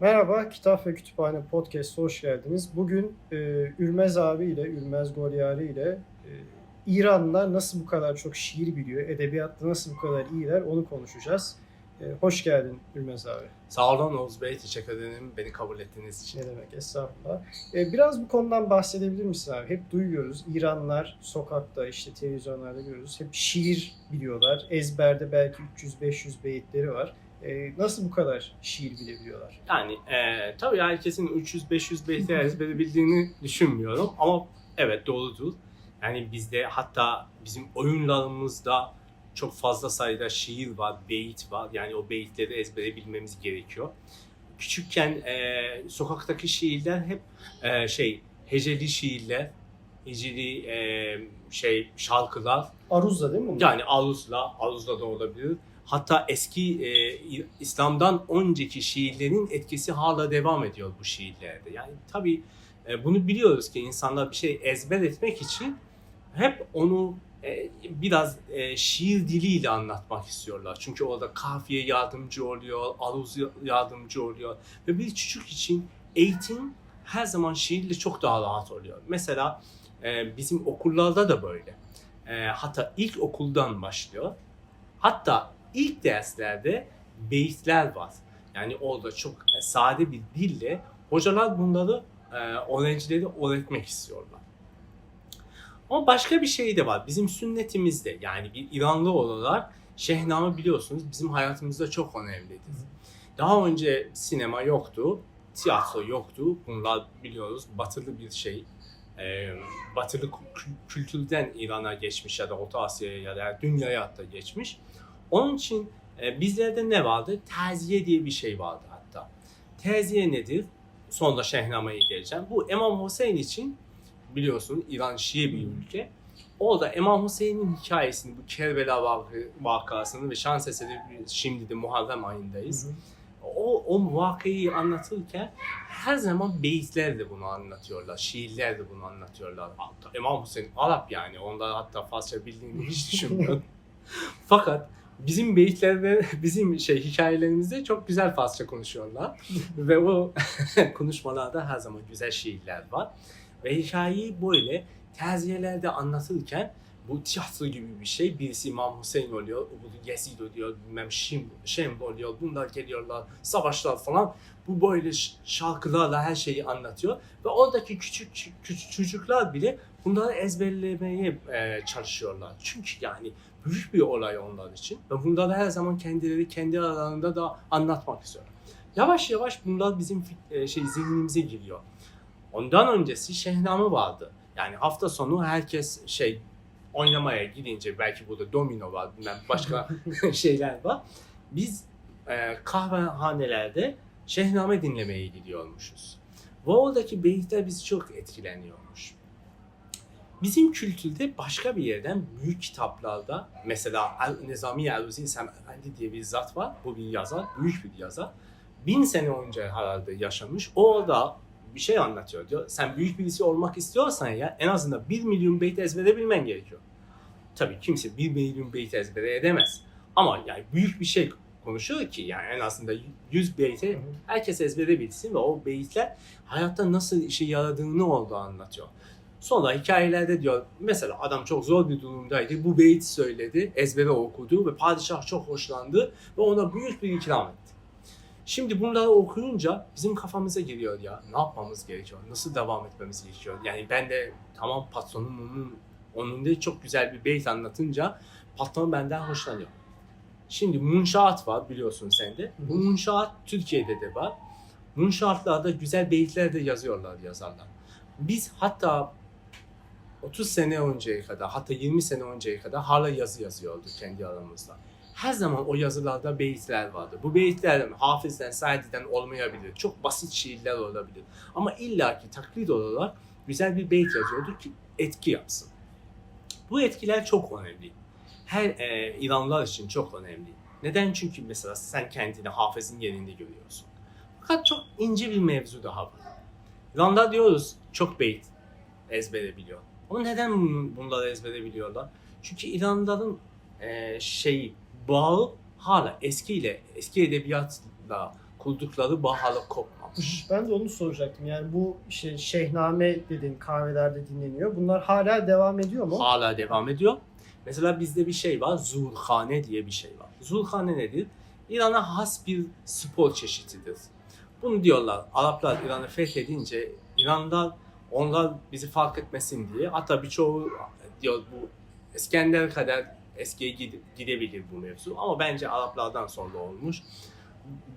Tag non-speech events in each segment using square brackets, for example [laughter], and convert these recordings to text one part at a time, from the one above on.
Merhaba, Kitap ve Kütüphane Podcast'a hoş geldiniz. Bugün e, Ürmez abi ile, Ürmez Goryari ile e, İranlılar nasıl bu kadar çok şiir biliyor, edebiyatta nasıl bu kadar iyiler onu konuşacağız. E, hoş geldin Ürmez abi. Sağ olun Oğuz Bey, teşekkür ederim beni kabul ettiğiniz için. Ne demek, estağfurullah. E, biraz bu konudan bahsedebilir misin abi? Hep duyuyoruz, İranlılar sokakta, işte televizyonlarda görüyoruz. Hep şiir biliyorlar, ezberde belki 300-500 beyitleri var. E, nasıl bu kadar şiir bilebiliyorlar? Yani e, tabii herkesin 300-500 beyti ezbere bildiğini düşünmüyorum ama evet doğrudur. Yani bizde hatta bizim oyunlarımızda çok fazla sayıda şiir var, beyit var. Yani o beyitleri ezbere bilmemiz gerekiyor. Küçükken e, sokaktaki şiirler hep e, şey heceli şiirler, heceli e, şey şarkılar Aruz'da değil mi? bunlar? Yani aruzla, aruzla da olabilir. Hatta eski e, İslam'dan önceki şiirlerin etkisi hala devam ediyor bu şiirlerde. Yani tabii e, bunu biliyoruz ki insanlar bir şey ezber etmek için hep onu e, biraz e, şiir diliyle anlatmak istiyorlar. Çünkü orada kafiye yardımcı oluyor, aruz yardımcı oluyor. Ve bir çocuk için eğitim her zaman şiirle çok daha rahat oluyor. Mesela e, bizim okullarda da böyle. E, hatta ilk okuldan başlıyor. Hatta ilk derslerde beyitler var. Yani orada çok e, sade bir dille hocalar bunları e, öğrencileri öğretmek istiyorlar. Ama başka bir şey de var. Bizim sünnetimizde yani bir İranlı olarak Şehname biliyorsunuz bizim hayatımızda çok önemlidir. Daha önce sinema yoktu, tiyatro yoktu. Bunlar biliyoruz batılı bir şey. Ee, batılı kü- kültürden İran'a geçmiş ya da Orta Asya'ya ya da dünyaya hatta geçmiş. Onun için e, bizlerde ne vardı? Terziye diye bir şey vardı hatta. Terziye nedir? Sonra Şehname'ye geleceğim. Bu İmam Hüseyin için biliyorsun İran Şii bir ülke. Orada İmam Hüseyin'in hikayesini, bu Kerbela vak- vakasını ve şans eseri şimdi de Muharrem ayındayız. Hı hı. O, o vakayı anlatırken her zaman beyitlerle bunu anlatıyorlar, şiirlerle bunu anlatıyorlar. Hatta İmam Hüseyin Arap yani, onlar hatta Farsça bildiğini hiç [laughs] düşünmüyorum. Fakat bizim beyitlerde, [laughs] bizim şey hikayelerimizde çok güzel Farsça konuşuyorlar. Ve o [laughs] konuşmalarda her zaman güzel şiirler var. Ve hikayeyi böyle terziyelerde anlatırken bu tiyatro gibi bir şey. Birisi İmam Hüseyin oluyor, bu Yazid oluyor, bilmem Şim, Şem oluyor. Bunlar geliyorlar, savaşlar falan. Bu böyle şarkılarla her şeyi anlatıyor. Ve oradaki küçük, küçük çocuklar bile bunları ezberlemeye e, çalışıyorlar. Çünkü yani büyük bir olay onlar için. Ve bunları her zaman kendileri kendi aralarında da anlatmak istiyorlar. Yavaş yavaş bunlar bizim e, şey zihnimize giriyor. Ondan öncesi Şehname vardı. Yani hafta sonu herkes şey oynamaya gidince belki burada domino var, bilmem başka [laughs] şeyler var. Biz e, kahvehanelerde Şehname dinlemeye gidiyormuşuz. Ve oradaki beyitler bizi çok etkileniyormuş. Bizim kültürde başka bir yerden büyük kitaplarda mesela El- Nizami Eluzi Semerkandi diye bir zat var. Bu bir yazar, büyük bir yazar. Bin sene önce herhalde yaşamış. O da bir şey anlatıyor diyor. Sen büyük birisi olmak istiyorsan ya en azından 1 milyon beyt ezbere bilmen gerekiyor. Tabii kimse 1 milyon beyt ezbere edemez. Ama yani büyük bir şey konuşuyor ki yani en azından 100 beyti herkes ezbere bilsin ve o beyitler hayatta nasıl işe yaradığını orada anlatıyor. Sonra hikayelerde diyor mesela adam çok zor bir durumdaydı. Bu beyti söyledi, ezbere okudu ve padişah çok hoşlandı ve ona büyük bir ikram etti. Şimdi bunları okuyunca bizim kafamıza geliyor ya ne yapmamız gerekiyor, nasıl devam etmemiz gerekiyor. Yani ben de tamam patronum onun, da çok güzel bir beyt anlatınca patron benden hoşlanıyor. Şimdi munşaat var biliyorsun sen de. Bu munşaat Türkiye'de de var. Munşaatlarda güzel beyitler de yazıyorlar yazarlar. Biz hatta 30 sene önceye kadar hatta 20 sene önceye kadar hala yazı yazıyorduk kendi aramızda. Her zaman o yazılarda beyitler vardı. Bu beyitler hafizden, saididen olmayabilir. Çok basit şiirler olabilir. Ama illaki taklit olarak güzel bir beyt yazıyorduk ki etki yapsın. Bu etkiler çok önemli. Her e, İranlılar için çok önemli. Neden? Çünkü mesela sen kendini hafızın yerinde görüyorsun. Fakat çok ince bir mevzu daha var. İranlılar diyoruz çok beyt ezbere biliyor. Ama neden bun- bunları ezbere biliyorlar? Çünkü İranlıların e, şeyi, bağı hala eskiyle, eski edebiyatla kurdukları bağ hala kopmamış. [laughs] Ben de onu soracaktım. Yani bu işte Şehname dediğin kahvelerde dinleniyor. Bunlar hala devam ediyor mu? Hala devam ediyor. Mesela bizde bir şey var, zulhane diye bir şey var. Zulhane nedir? İran'a has bir spor çeşididir. Bunu diyorlar, Araplar İran'ı fethedince İran'da onlar bizi fark etmesin diye. Hatta birçoğu diyor bu İskender kadar eskiye gide- gidebilir bu mevzu. Ama bence Araplardan sonra olmuş.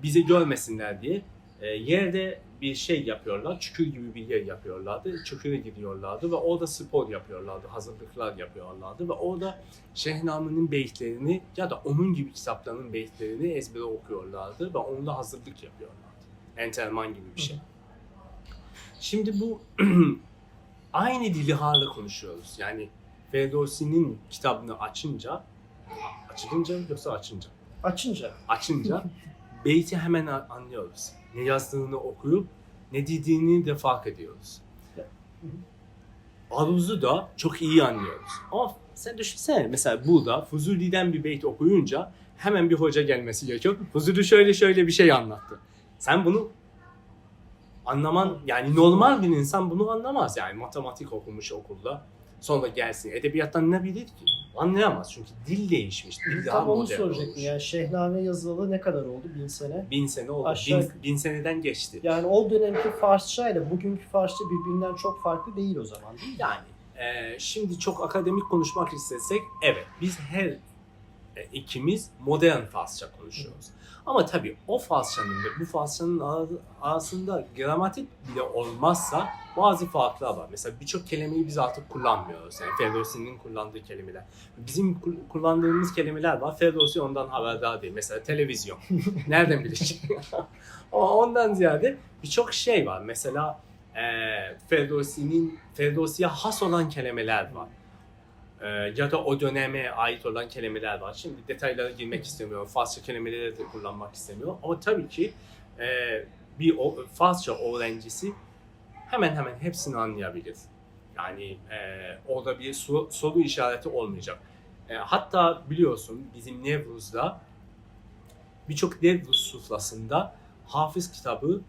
Bizi görmesinler diye e, yerde bir şey yapıyorlar. Çükür gibi bir yer yapıyorlardı. Çüküre gidiyorlardı ve orada spor yapıyorlardı. Hazırlıklar yapıyorlardı ve orada Şehnamen'in beyitlerini ya da onun gibi kitaplarının beyitlerini ezbere okuyorlardı ve onunla hazırlık yapıyorlardı. Enterman gibi bir şey. Şimdi bu [clears throat] aynı dili hala konuşuyoruz. Yani Ferdowsi'nin kitabını açınca açılınca yoksa açınca Açınca. açınca [laughs] beyti hemen anlıyoruz. Ne yazdığını okuyup ne dediğini de fark ediyoruz. Aruz'u da çok iyi anlıyoruz. Ama sen düşünsene mesela burada Fuzuli'den bir beyt okuyunca hemen bir hoca gelmesi gerekiyor. Fuzuli şöyle şöyle bir şey anlattı. Sen bunu anlaman yani normal bir insan bunu anlamaz yani matematik okumuş okulda. Sonra gelsin edebiyattan ne bilir ki? Anlayamaz çünkü dil değişmiş. Dil daha Tam onu modern soracaktım. olmuş. Yani Şehname yazılalı ne kadar oldu? Bin sene. Bin sene oldu. Aşağı- Bin, bin seneden geçti. Yani o dönemki Farsça ile bugünkü Farsça birbirinden çok farklı değil o zaman değil mi? Yani e, şimdi çok akademik konuşmak istesek evet biz her ikimiz modern Farsça konuşuyoruz. Ama tabii o Farsçanın ve bu Farsçanın ara- arasında gramatik bile olmazsa bazı farklar var. Mesela birçok kelimeyi biz artık kullanmıyoruz. Yani Ferdowsi'nin kullandığı kelimeler. Bizim kul- kullandığımız kelimeler var. Ferdowsi ondan haberdar değil. Mesela televizyon. [laughs] Nereden bilecek? [laughs] Ama ondan ziyade birçok şey var. Mesela e, Ferdowsi'nin Ferdowsi'ye has olan kelimeler var. E, ya da o döneme ait olan kelimeler var. Şimdi detaylara girmek istemiyorum. Farsça kelimeleri de kullanmak istemiyorum. Ama tabii ki e, bir o, Farsça öğrencisi hemen hemen hepsini anlayabilir. Yani e, orada bir soru, soru işareti olmayacak. E, hatta biliyorsun bizim Nevruz'da birçok Nevruz suflasında hafız kitabı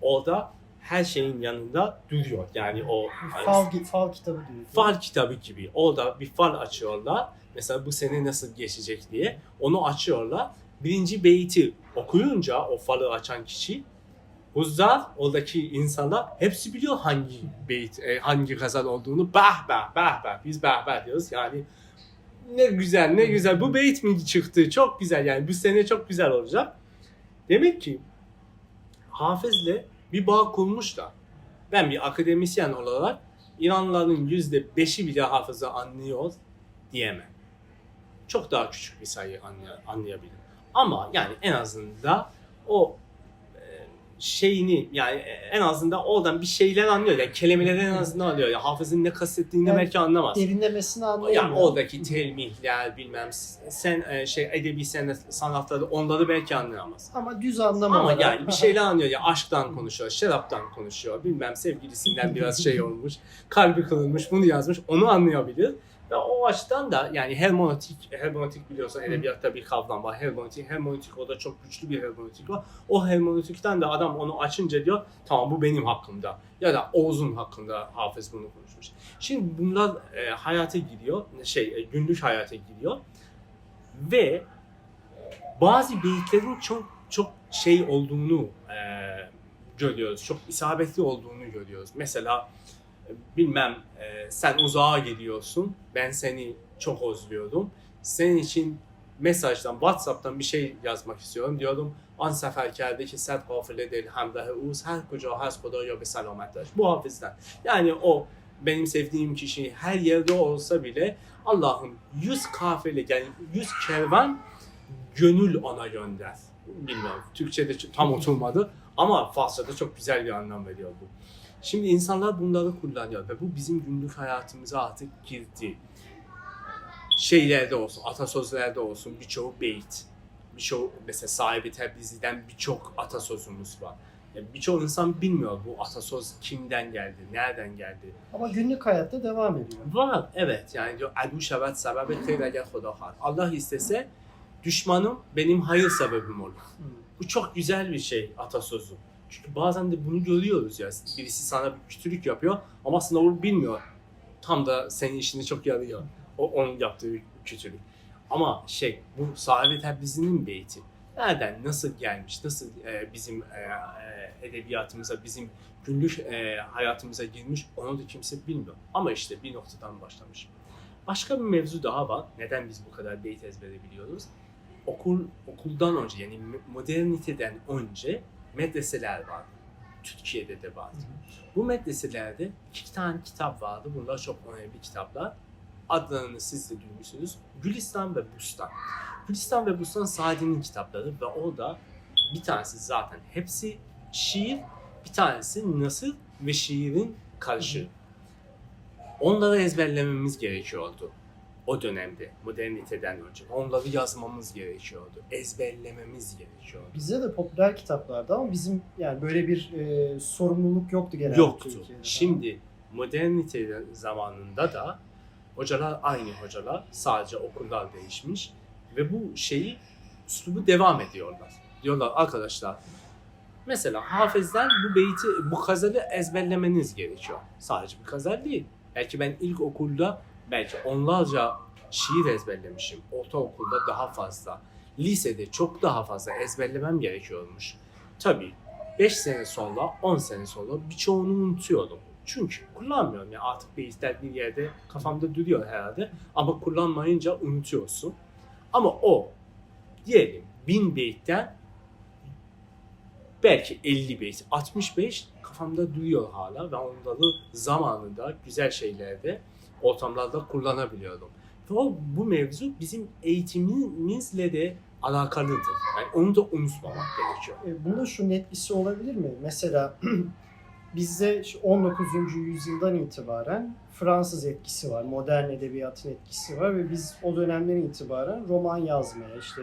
orada her şeyin yanında duruyor. Yani o Fal, fal kitabı diyor. fal kitabı gibi. Orada bir fal açıyorlar. Mesela bu sene nasıl geçecek diye. Onu açıyorlar. Birinci beyti okuyunca o falı açan kişi Huzzar, oradaki insanlar hepsi biliyor hangi beyt, e, hangi gazal olduğunu. Bah bah bah bah. Biz bah bah diyoruz. Yani ne güzel ne güzel. Bu beyt mi çıktı? Çok güzel yani. Bu sene çok güzel olacak. Demek ki Hafiz'le bir bağ kurmuş da ben bir akademisyen olarak İranlıların yüzde beşi bile hafıza anlıyor diyemem. Çok daha küçük bir sayı anlay- anlayabilirim. Ama yani en azından o şeyini yani en azından oradan bir şeyler anlıyor. Yani kelimeleri en azından anlıyor. Yani hafızın ne kastettiğini Yani belki anlamaz. Derinlemesine Yani anlayamıyor. oradaki telmihler bilmem sen e, şey edebi sanat, sanatları onları belki anlayamaz. Ama düz anlama Ama olarak- yani bir şeyler anlıyor ya aşktan konuşuyor, şaraptan konuşuyor, bilmem sevgilisinden [laughs] biraz şey olmuş, kalbi kırılmış, bunu yazmış, onu anlayabilir. Ve o açıdan da yani hermonetik, hermonetik biliyorsun edebiyatta bir kavram var. Hermonetik, hermonetik o da çok güçlü bir hermonetik var. O hermonetikten de adam onu açınca diyor tamam bu benim hakkımda. Ya da Oğuz'un hakkında Hafız bunu konuşmuş. Şimdi bunlar e, hayata giriyor, şey e, günlük hayata giriyor. Ve bazı beyitlerin çok çok şey olduğunu e, görüyoruz. Çok isabetli olduğunu görüyoruz. Mesela bilmem e, sen uzağa gidiyorsun. Ben seni çok özlüyordum. Senin için mesajdan, WhatsApp'tan bir şey yazmak istiyorum. Diyorum an seferkerdeki sert gafile değil hamdahı uz her kucağı has ya be selametler. Bu hafızdan. Yani o benim sevdiğim kişi her yerde olsa bile Allah'ım yüz kafile yani yüz kervan gönül ona gönder. Bilmiyorum. Türkçe'de tam oturmadı ama Farsça'da çok güzel bir anlam veriyor bu. Şimdi insanlar bunları kullanıyor ve bu bizim günlük hayatımıza artık girdi. Şeylerde olsun, atasözlerde olsun birçoğu beyt. Birçoğu mesela sahibi Tebrizi'den birçok atasözümüz var. Yani birçok insan bilmiyor bu atasöz kimden geldi, nereden geldi. Ama günlük hayatta devam ediyor. Var evet yani diyor adu şevet eğer Xuda khar. Allah istese düşmanım benim hayır sebebim olur. Bu çok güzel bir şey atasözü. Çünkü bazen de bunu görüyoruz ya. Birisi sana bir kötülük yapıyor ama aslında o bilmiyor. Tam da senin işini çok yarıyor. O onun yaptığı kötülük. Ama şey bu Saadet Tebrizi'nin beyti. Nereden, nasıl gelmiş, nasıl e, bizim e, e, edebiyatımıza, bizim günlük e, hayatımıza girmiş onu da kimse bilmiyor. Ama işte bir noktadan başlamış. Başka bir mevzu daha var. Neden biz bu kadar beyt ezbere? Okul okuldan önce yani moderniteden önce medreseler vardı. Türkiye'de de vardı. Bu medreselerde iki tane kitap vardı. Bunlar çok önemli kitaplar. Adlarını siz de duymuşsunuz. Gülistan ve Bustan. Gülistan ve Bustan Sadi'nin kitapları ve orada bir tanesi zaten hepsi şiir, bir tanesi nasıl ve şiirin karışığı. Onları ezberlememiz gerekiyordu o dönemde moderniteden önce. Onları yazmamız gerekiyordu. Ezberlememiz gerekiyordu. Bizde de popüler kitaplardı ama bizim yani böyle bir e, sorumluluk yoktu genelde Yoktu. Türkiye'de. Şimdi modernite zamanında da hocalar aynı hocalar. Sadece okullar değişmiş. Ve bu şeyi üslubu devam ediyorlar. Diyorlar arkadaşlar mesela hafızdan bu beyti, bu gazeli ezberlemeniz gerekiyor. Sadece bir gazel değil. Belki ben ilk okulda belki onlarca şiir ezberlemişim. Ortaokulda daha fazla. Lisede çok daha fazla ezberlemem gerekiyormuş. Tabii 5 sene sonra, 10 sene sonra birçoğunu unutuyorum. Çünkü kullanmıyorum ya artık beyitler bir yerde kafamda duruyor herhalde. Ama kullanmayınca unutuyorsun. Ama o diyelim 1000 beyitten belki 50 beyt, 65 kafamda duruyor hala ve onları zamanında güzel şeylerde, ortamlarda kullanabiliyorum. Ve o, bu mevzu bizim eğitimimizle de alakalıdır. Yani onu da unutmamak gerekiyor. E, Bunun şunun etkisi olabilir mi? Mesela [clears throat] bizde şu 19. yüzyıldan itibaren Fransız etkisi var, modern edebiyatın etkisi var ve biz o dönemden itibaren roman yazmaya, işte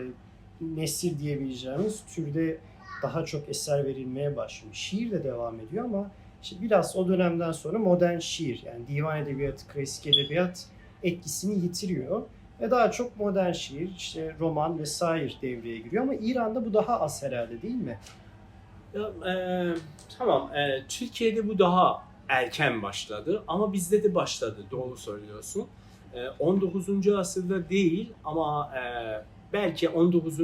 nesir diyebileceğimiz türde daha çok eser verilmeye başlıyor. Şiir de devam ediyor ama işte biraz o dönemden sonra modern şiir yani divan edebiyatı, klasik edebiyat etkisini yitiriyor. Ve daha çok modern şiir, işte roman vesaire devreye giriyor ama İran'da bu daha az herhalde değil mi? Ya, e, tamam, e, Türkiye'de bu daha erken başladı ama bizde de başladı, doğru söylüyorsun. E, 19. asırda değil ama e, belki 19.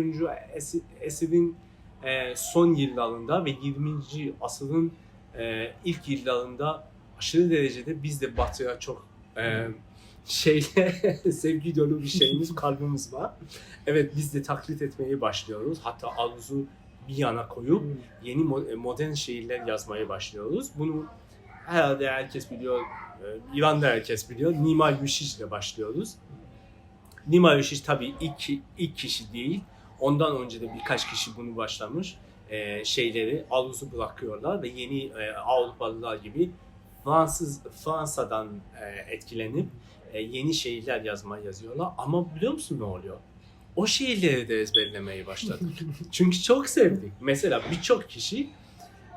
esi- esirin e, son yıllarında ve 20. asırın e, ilk yıllarında aşırı derecede biz de batıya çok e, şeyle [laughs] sevgi dolu bir şeyimiz, [laughs] kalbimiz var. Evet biz de taklit etmeye başlıyoruz. Hatta aluzu bir yana koyup yeni mo- e, modern şiirler yazmaya başlıyoruz. Bunu herhalde herkes biliyor, e, İran'da herkes biliyor. Nima Yushic ile başlıyoruz. Nima Yushic tabii ilk, ilk kişi değil. Ondan önce de birkaç kişi bunu başlamış. E, şeyleri, aluzu bırakıyorlar ve yeni e, Avrupalılar gibi Fransız Fransa'dan e, etkilenip e, yeni şiirler yazmaya yazıyorlar. Ama biliyor musun ne oluyor? O şiirleri de ezberlemeye başladık. [laughs] Çünkü çok sevdik. Mesela birçok kişi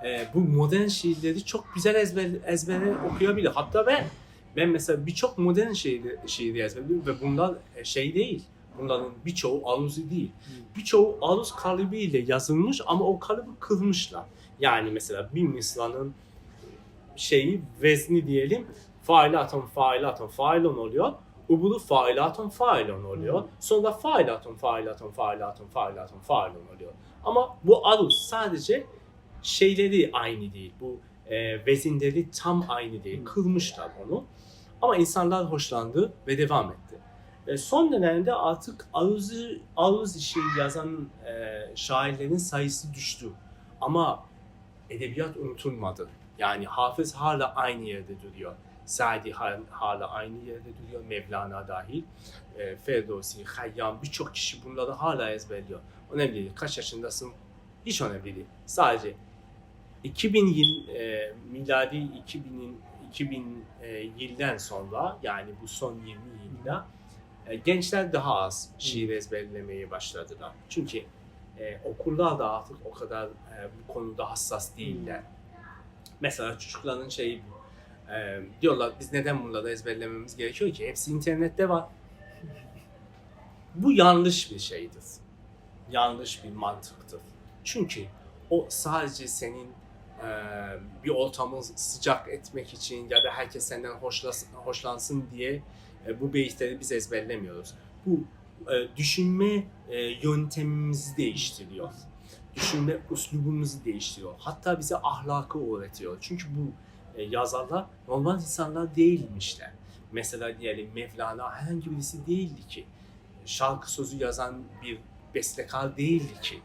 e, bu modern şiirleri çok güzel ezber, ezbere okuyabilir. Hatta ben ben mesela birçok modern şiiri, şiiri ezberliyorum ve bunlar e, şey değil. Bunların birçoğu aluzi değil. Birçoğu aluz kalıbıyla yazılmış ama o kalıbı kırmışlar. Yani mesela bir mısranın şeyi vezni diyelim failatun failatun failun oluyor. Ubulu failatun failun oluyor. Sonra failatun failatun failatun failatun failun oluyor. Ama bu alus sadece şeyleri aynı değil. Bu e, vezinleri tam aynı değil. Hmm. Kırmışlar onu. Ama insanlar hoşlandı ve devam etti. E, son dönemde artık aluzu, aluz işi yazan e, şairlerin sayısı düştü. Ama edebiyat unutulmadı. Yani Hafız hala aynı yerde duruyor. Sadi hal- hala aynı yerde duruyor. Mevlana dahil. E, Ferdowsi, Hayyam birçok kişi bunları hala ezberliyor. Önemli değil. Kaç yaşındasın? Hiç önemli değil. Sadece 2000 yıl e, miladi 2000'in 2000 e, yıldan sonra yani bu son 20 yılda gençler daha az şiir ezberlemeye başladılar. Çünkü e, okullar da artık o kadar e, bu konuda hassas değiller. Mesela çocukların şeyi bu. E, diyorlar biz neden bunları ezberlememiz gerekiyor ki? Hepsi internette var. [laughs] Bu yanlış bir şeydir. Yanlış bir mantıktır. Çünkü o sadece senin e, bir ortamı sıcak etmek için ya da herkes senden hoşlasın, hoşlansın diye e, bu beyitleri biz ezberlemiyoruz. Bu e, düşünme e, yöntemimizi değiştiriyor. Düşünme uslubumuzu değiştiriyor. Hatta bize ahlakı öğretiyor. Çünkü bu e, yazarlar normal insanlar değilmişler. Mesela diyelim Mevlana herhangi birisi değildi ki. Şarkı sözü yazan bir bestekar değildi ki.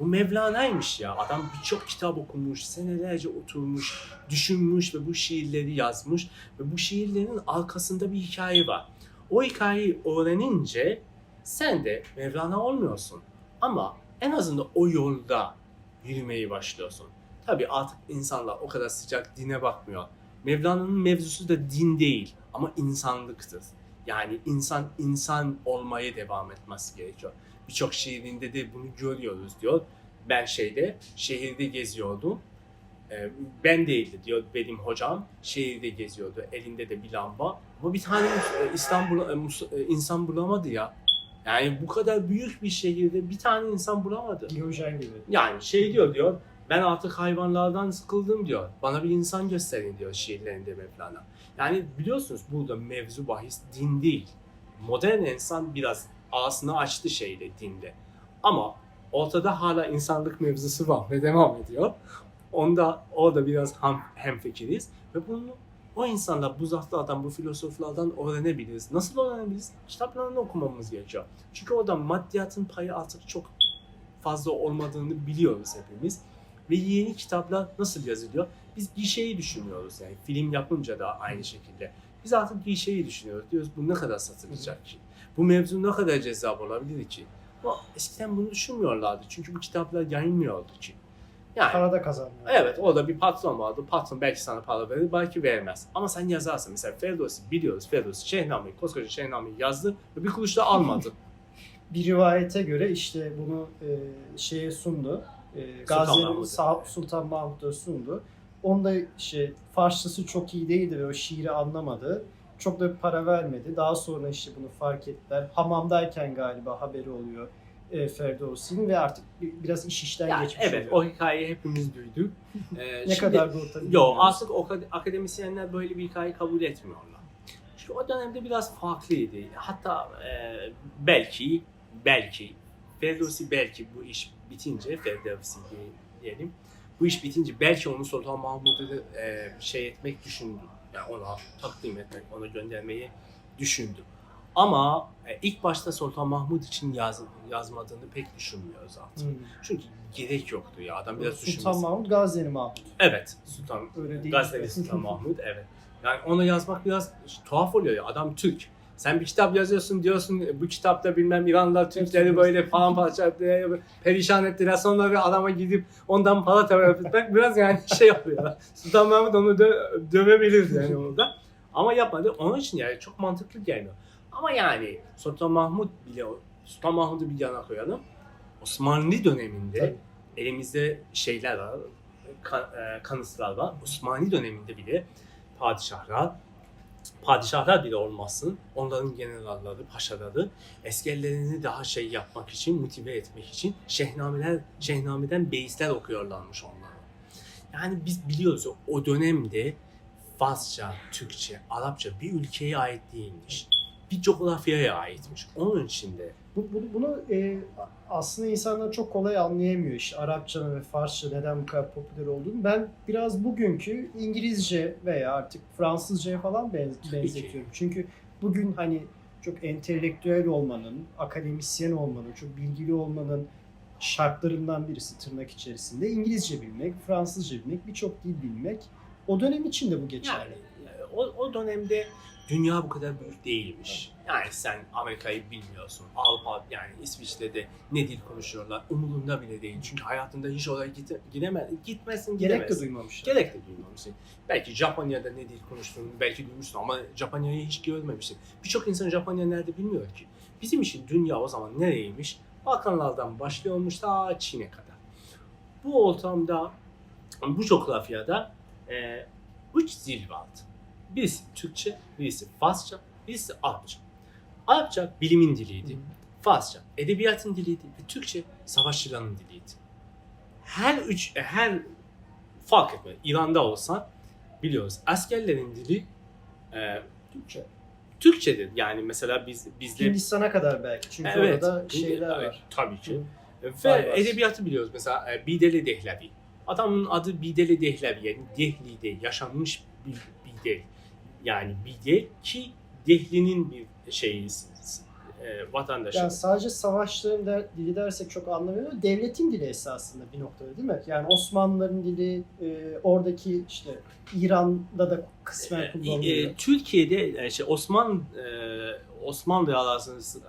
Bu Mevlana'ymış ya. Adam birçok kitap okumuş, senelerce oturmuş, düşünmüş ve bu şiirleri yazmış. Ve bu şiirlerin arkasında bir hikaye var. O hikayeyi öğrenince sen de Mevlana olmuyorsun. Ama en azından o yolda yürümeyi başlıyorsun. Tabii artık insanlar o kadar sıcak dine bakmıyor. Mevlana'nın mevzusu da din değil ama insanlıktır. Yani insan insan olmaya devam etmesi gerekiyor. Birçok şiirinde de bunu görüyoruz diyor. Ben şeyde şehirde geziyordum. Ee, ben değildi diyor benim hocam. Şehirde geziyordu. Elinde de bir lamba. Ama bir tane e, İstanbul e, e, insan bulamadı ya. Yani bu kadar büyük bir şehirde bir tane insan bulamadı. Diyojen gibi. Yani şey diyor diyor. Ben artık hayvanlardan sıkıldım diyor. Bana bir insan gösterin diyor şiirlerinde Mevlana. Yani biliyorsunuz burada mevzu bahis din değil. Modern insan biraz ağzını açtı şeyle dinde. Ama ortada hala insanlık mevzusu var ve devam ediyor. Onda orada biraz hem, hemfikiriz ve bunu o insanlar, bu zatlardan, bu filozoflardan öğrenebiliriz. Nasıl öğrenebiliriz? Kitaplarını okumamız gerekiyor. Çünkü orada maddiyatın payı artık çok fazla olmadığını biliyoruz hepimiz. Ve yeni kitaplar nasıl yazılıyor? Biz gişeyi düşünüyoruz yani. Film yapınca da aynı şekilde. Biz artık gişeyi düşünüyoruz. Diyoruz bu ne kadar satılacak ki? Bu mevzu ne kadar cezap olabilir ki? Ama eskiden bunu düşünmüyorlardı. Çünkü bu kitaplar yayınmıyordu ki. Yani Para da kazanmıyor. Evet orada bir patron vardı. Patron belki sana para verir, belki vermez. Ama sen yazarsın. Mesela Ferdowsi biliyoruz. Ferdowsi Şehname'yi, koskoca Şehname'yi yazdı ve bir kuruş da almadı. [laughs] Bir rivayete göre işte bunu e, şeye sundu. E, Sultan Gazi'nin Sultan Mahmud'a sundu. Onda şey Farsçası çok iyi değildi ve o şiiri anlamadı. Çok da para vermedi. Daha sonra işte bunu fark ettiler. Hamamdayken galiba haberi oluyor e, Ferdowsi'nin ve artık bir- biraz iş işten Yani geçmiş evet oluyor. o hikayeyi hepimiz duyduk. [laughs] Ee, ne şimdi- kadar doğru tabii Yo bilmiyoruz. artık o kad- akademisyenler böyle bir hikaye kabul etmiyorlar. Çünkü o dönemde biraz farklıydı. Hatta e, belki belki Ferdowsi belki bu iş bitince Ferdowsi diye- diyelim. Bu iş bitince belki onu Sultan Mahmud'a da, e, şey etmek düşündü. Yani ona takdim etmek, ona göndermeyi düşündü. Ama e, ilk başta Sultan Mahmud için yaz, yazmadığını pek düşünmüyoruz artık. Hmm. Çünkü gerek yoktu ya adam biraz Sultan düşünmesi. Mahmud, Gazneli Mahmud. Evet, Sultan Öyle değil. Sultan Mahmut evet. Yani onu yazmak biraz tuhaf oluyor ya. Adam Türk. Sen bir kitap yazıyorsun diyorsun bu kitapta bilmem İranlılar Türkleri böyle falan parça perişan ettiler. Sonra bir adama gidip ondan para talep etmek biraz yani [laughs] şey yapıyor. Sultan Mahmut onu dö- dövebilir yani orada. Ama yapmadı. Onun için yani çok mantıklı gelmiyor. Ama yani Sultan Mahmut bile Sultan Mahmut'u bir yana koyalım. Osmanlı döneminde Tabii. elimizde şeyler var, ka- e, kanıtlar var. Osmanlı döneminde bile padişahlar, padişahlar bile olmasın, onların generalları, paşaları eskerlerini daha şey yapmak için, motive etmek için şehnameler, şehnameden beyisler okuyorlarmış onlara. Yani biz biliyoruz o dönemde Farsça, Türkçe, Arapça bir ülkeye ait değilmiş. Bir coğrafyaya aitmiş. Onun için de Bu, bunu, bunu e, aslında insanlar çok kolay anlayamıyor işte Arapça ve Farsça neden bu kadar popüler olduğunu. Ben biraz bugünkü İngilizce veya artık Fransızcaya falan benz- benzetiyorum. Çünkü bugün hani çok entelektüel olmanın, akademisyen olmanın, çok bilgili olmanın şartlarından birisi tırnak içerisinde İngilizce bilmek, Fransızca bilmek, birçok dil bilmek. O dönem için de bu geçerli. Yani o, o dönemde dünya bu kadar büyük değilmiş. Yani sen Amerika'yı bilmiyorsun. Avrupa yani İsviçre'de ne dil konuşuyorlar umurunda bile değil. Çünkü hayatında hiç oraya git, gidemez, gitmesin Gerek de duymamışlar. Gerek de duymamışsın. Belki Japonya'da ne dil konuştuğunu belki duymuşsun ama Japonya'yı hiç görmemişsin. Birçok insan Japonya nerede bilmiyor ki. Bizim için dünya o zaman nereymiş? Balkanlardan başlıyormuş ta Çin'e kadar. Bu ortamda, bu coğrafyada e, üç dil vardı. Birisi Türkçe, birisi Farsça, birisi Arapça. Arapça bilimin diliydi. Farsça edebiyatın diliydi ve Türkçe savaşçıların diliydi. her üç her fark etmez. İran'da olsan biliyoruz askerlerin dili e, Türkçe. Türkçedir. Yani mesela biz bizde Hindistan'a kadar belki. Çünkü Evet. orada şeyler Evet, var. Tabii ki. Vay Ve vay. edebiyatı biliyoruz. Mesela e, Bideli Dehlavi. Adamın adı Bideli Dehlavi. Yani Dehli'de yaşanmış bir Bidel. Yani Bidel ki Dehli'nin bir şeyi e, vatandaşı. Yani sadece savaşların der- dili dersek çok anlamıyorum. Devletin dili esasında bir noktada değil mi? Yani Osmanlıların dili, e, oradaki işte İran'da da kısmen E, kullanılıyor. e, Türkiye'de e, şey Osman e, Osmanlı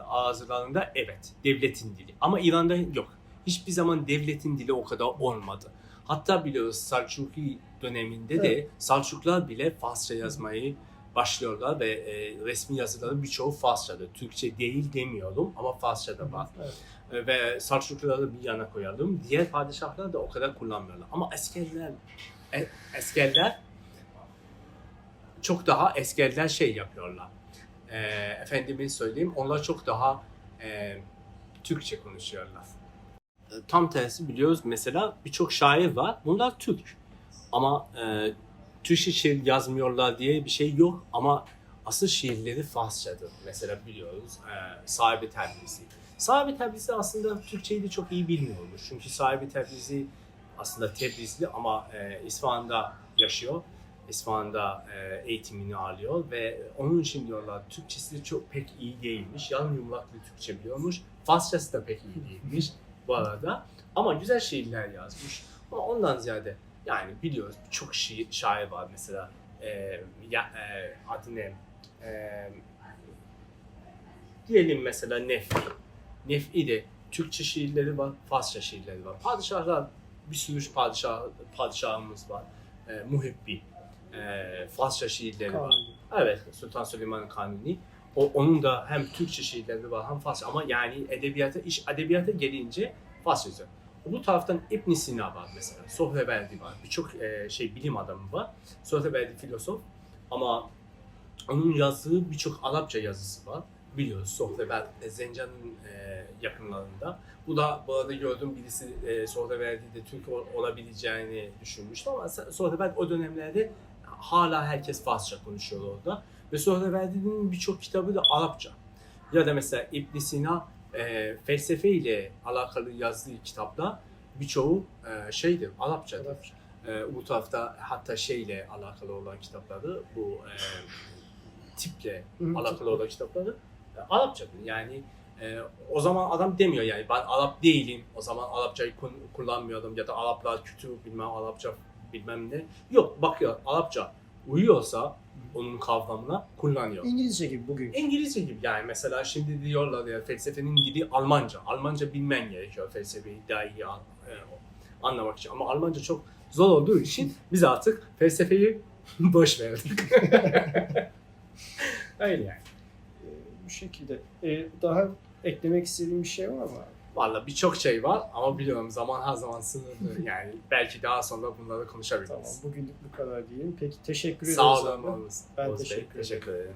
arazilerinde evet devletin dili ama İran'da yok. Hiçbir zaman devletin dili o kadar olmadı. Hatta biliyoruz Selçuklu döneminde de Evet. Selçuklular bile Farsça yazmayı başlıyorlar ve e, resmi yazıların birçoğu Farsçadır. Türkçe değil demiyorum ama Farsça da var. Evet. E, ve Selçukluları bir yana koyalım. Diğer padişahlar da o kadar kullanmıyorlar. Ama askerler e, askerler çok daha askerler şey yapıyorlar. E, efendime söyleyeyim onlar çok daha e, Türkçe konuşuyorlar. Tam tersi biliyoruz mesela birçok şair var. Bunlar Türk. Ama e, Türkçe şiir yazmıyorlar diye bir şey yok ama asıl şiirleri Farsçadır. Mesela biliyoruz e, Sahibi Tebrizi. Sahibi Tebrizi aslında Türkçeyi de çok iyi bilmiyormuş. Çünkü Sahibi Tebrizi aslında Tebrizli ama e, İsfahan'da yaşıyor. İsfahan'da e, eğitimini alıyor ve onun için diyorlar Türkçesi de çok pek iyi değilmiş. Yarım yumlaklı Türkçe biliyormuş. Farsçası da pek iyi değilmiş bu arada. Ama güzel şiirler yazmış. Ama ondan ziyade yani biliyoruz çok şiir, şair var mesela. E, ya, e, adı ne? E, diyelim mesela Nef'i. Nef'i de Türkçe şiirleri var, Farsça şiirleri var. Padişahlar, bir sürü padişah, padişahımız var. E, Muhibbi, e, Farsça şiirleri var. Kanuni. Evet, Sultan Süleyman Kanuni. O, onun da hem Türkçe şiirleri var hem Farsça ama yani edebiyata, iş edebiyata gelince Farsça. Bu taraftan ibn Sina var mesela, Sohreverdi var, birçok e, şey bilim adamı var. Sohreverdi filozof ama onun yazdığı birçok Arapça yazısı var. Biliyoruz Sohreverdi Zencan'ın e, yakınlarında. Bu da bu arada gördüğüm birisi e, Sohreverdi'de Türk ol- olabileceğini düşünmüştü ama Sohreverdi o dönemlerde hala herkes Farsça konuşuyor orada. Ve Sohreverdi'nin birçok kitabı da Arapça. Ya da mesela ibn Sina e, felsefe ile alakalı yazdığı kitaplar birçoğu e, şeydir, Arapçadır. Arapça. E, bu tarafta hatta şeyle alakalı olan kitapları, bu e, tiple alakalı olan kitapları e, Arapçadır. Yani e, o zaman adam demiyor yani ben Arap değilim, o zaman Arapçayı kullanmıyorum ya da Araplar kötü bilmem Arapça bilmem ne. Yok bakıyor Arapça uyuyorsa onun kavramına kullanıyor. İngilizce gibi bugün. İngilizce gibi yani mesela şimdi diyorlar ya felsefenin dili Almanca. Almanca bilmen gerekiyor felsefeyi daha iyi an- e, anlamak için. Ama Almanca çok zor olduğu için biz artık felsefeyi [laughs] boş verdik. [laughs] Öyle yani. Ee, bu şekilde. Ee, daha eklemek istediğim bir şey var mı? Valla birçok şey var ama biliyorum zaman her zaman sınırlı. [laughs] Yani belki daha sonra bunları Tamam konuşabiliriz. bugünlük bu kadar diyelim. Peki teşekkür ederiz Sağ olun. abi. Ben Oğuz Bey, teşekkür ederim. teşekkür ederim.